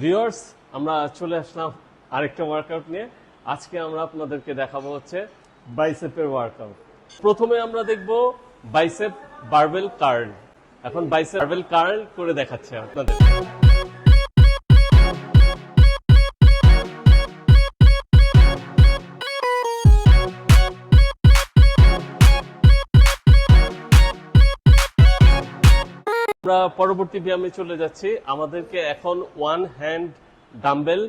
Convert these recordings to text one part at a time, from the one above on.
Viewers আমরা চলে আসলাম আরেকটা ওয়ার্কআউট নিয়ে। আজকে আমরা আপনাদেরকে দেখাবো হচ্ছে বাইসেপের ওয়ার্কআউট প্রথমে আমরা দেখব বাইসেপ বারবেল কার্ল এখন বাইসেপ বারবেল কার্ল করে দেখাচ্ছে আপনাদের। আমরা পরবর্তী ব্যায়ামে চলে যাচ্ছি। আমাদেরকে এখন ওয়ান হ্যান্ড ডাম্বেল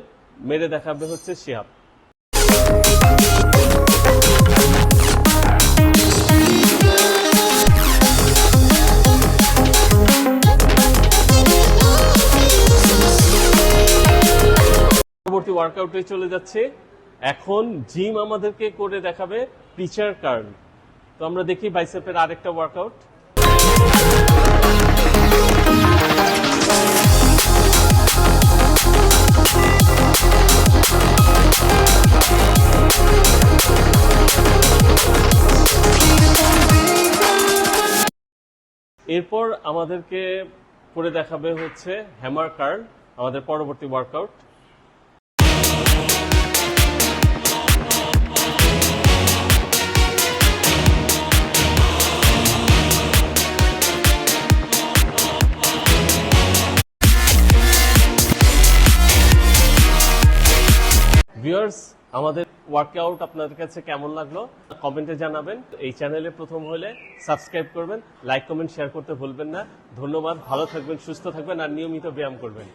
মেরে দেখাবে হচ্ছে শিহাব। পরবর্তী ওয়ার্কআউটে চলে যাচ্ছে। এখন জিম আমাদেরকে করে দেখাবে পিচার কার্ল তো আমরা দেখি বাইসেপের আরেকটা ওয়ার্কআউট এরপর আমাদেরকে করে দেখাবে হচ্ছে হ্যামার কার্ল আমাদের পরবর্তী ওয়ার্কআউট ভিউয়ার্স আমাদের ওয়ার্কআউট আপনাদের কাছে কেমন লাগল কমেন্টে জানাবেন। এই চ্যানেলে প্রথম হলে সাবস্ক্রাইব করবেন লাইক কমেন্ট শেয়ার করতে ভুলবেন না। ধন্যবাদ, ভালো থাকবেন, সুস্থ থাকবেন, আর নিয়মিত ব্যায়াম করবেন।